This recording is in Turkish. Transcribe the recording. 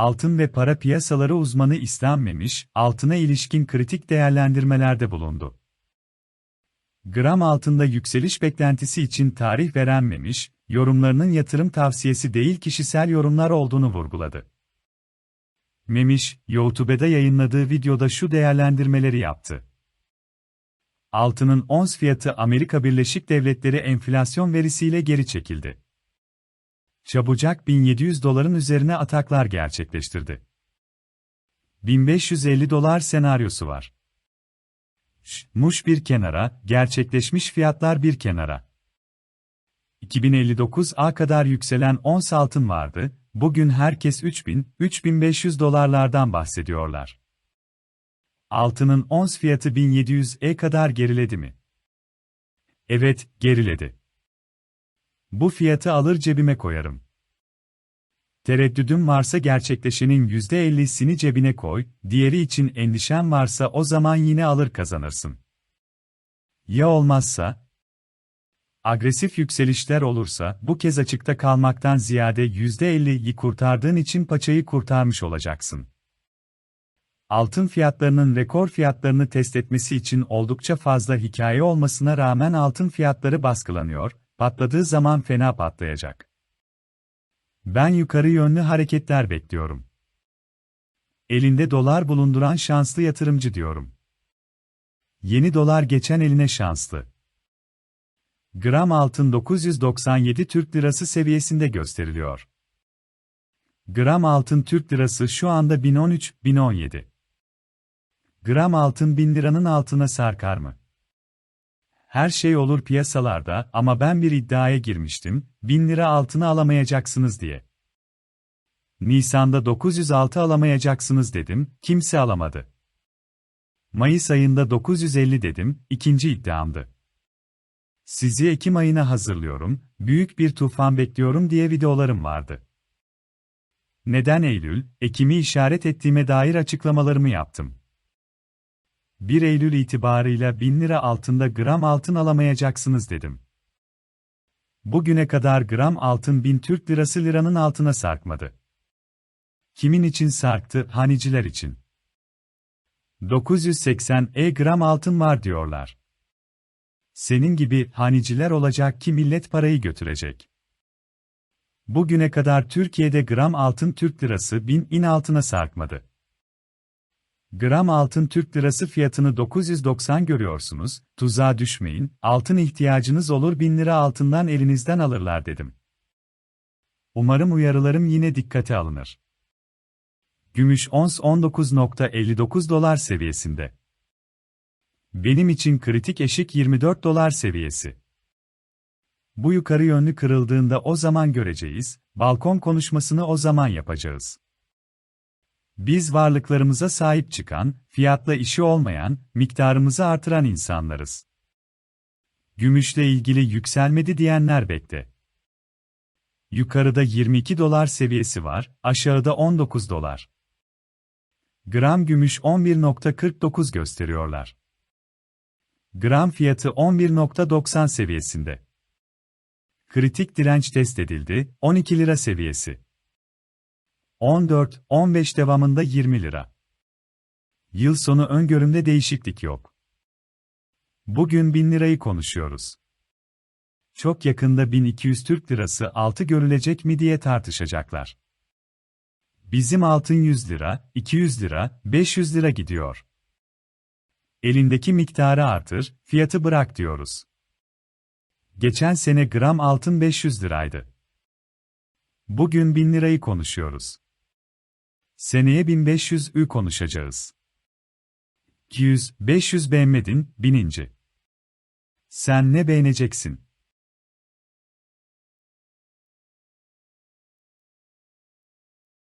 altın ve para piyasaları uzmanı İslam Memiş, altına ilişkin kritik değerlendirmelerde bulundu. Gram altında yükseliş beklentisi için tarih veren Memiş, yorumlarının yatırım tavsiyesi değil kişisel yorumlar olduğunu vurguladı. Memiş, YouTube'da yayınladığı videoda şu değerlendirmeleri yaptı. Altının ons fiyatı Amerika Birleşik Devletleri enflasyon verisiyle geri çekildi. Çabucak 1700 doların üzerine ataklar gerçekleştirdi. 1550 dolar senaryosu var. Muş bir kenara, gerçekleşmiş fiyatlar bir kenara. 2059'a kadar yükselen ons altın vardı, bugün herkes 3000-3500 dolarlardan bahsediyorlar. Altının ons fiyatı 1700'e kadar geriledi mi? Evet, geriledi. Bu fiyatı alır cebime koyarım. Tereddüdüm varsa gerçekleşenin %50'sini cebine koy, diğeri için endişen varsa o zaman yine alır kazanırsın. Ya olmazsa? Agresif yükselişler olursa, bu kez açıkta kalmaktan ziyade %50'yi kurtardığın için paçayı kurtarmış olacaksın. Altın fiyatlarının rekor fiyatlarını test etmesi için oldukça fazla hikaye olmasına rağmen altın fiyatları baskılanıyor, patladığı zaman fena patlayacak. Ben yukarı yönlü hareketler bekliyorum. Elinde dolar bulunduran şanslı yatırımcı diyorum. Yeni dolar geçen eline şanslı. Gram altın 997 Türk Lirası seviyesinde gösteriliyor. Gram altın Türk Lirası şu anda 1013-1017. Gram altın 1000 liranın altına sarkar mı? Her şey olur piyasalarda ama ben bir iddiaya girmiştim, 1000 lira altını alamayacaksınız diye. Nisan'da 906 alamayacaksınız dedim, kimse alamadı. Mayıs ayında 950 dedim, ikinci iddiamdı. Sizi Ekim ayına hazırlıyorum, büyük bir tufan bekliyorum diye videolarım vardı. Neden Eylül, Ekim'i işaret ettiğime dair açıklamalarımı yaptım. 1 Eylül itibarıyla 1000 lira altında gram altın alamayacaksınız dedim. Bugüne kadar gram altın 1000 Türk lirası liranın altına sarkmadı. Kimin için sarktı? Haniciler için. 980 e gram altın var diyorlar. Senin gibi haniciler olacak ki millet parayı götürecek. Bugüne kadar Türkiye'de gram altın Türk lirası 1000 in altına sarkmadı. Gram altın Türk lirası fiyatını 990 görüyorsunuz, tuzağa düşmeyin, altın ihtiyacınız olur 1000 lira altından elinizden alırlar dedim. Umarım uyarılarım yine dikkate alınır. Gümüş ons 19.59 dolar seviyesinde. Benim için kritik eşik 24 dolar seviyesi. Bu yukarı yönlü kırıldığında o zaman göreceğiz, balkon konuşmasını o zaman yapacağız. Biz varlıklarımıza sahip çıkan, fiyatla işi olmayan, miktarımızı artıran insanlarız. Gümüşle ilgili yükselmedi diyenler bekle. Yukarıda 22 dolar seviyesi var, aşağıda 19 dolar. Gram gümüş 11.49 gösteriyorlar. Gram fiyatı 11.90 seviyesinde. Kritik direnç test edildi, 12 lira seviyesi. 14-15 devamında 20 lira. Yıl sonu öngörümde değişiklik yok. Bugün 1000 lirayı konuşuyoruz. Çok yakında 1200 Türk lirası altı görülecek mi diye tartışacaklar. Bizim altın 100 lira, 200 lira, 500 lira gidiyor. Elindeki miktarı artır, fiyatı bırak diyoruz. Geçen sene gram altın 500 liraydı. Bugün 1000 lirayı konuşuyoruz. Seneye 1500'ü konuşacağız. 200, 500 beğenmedin, bininci. Sen ne beğeneceksin?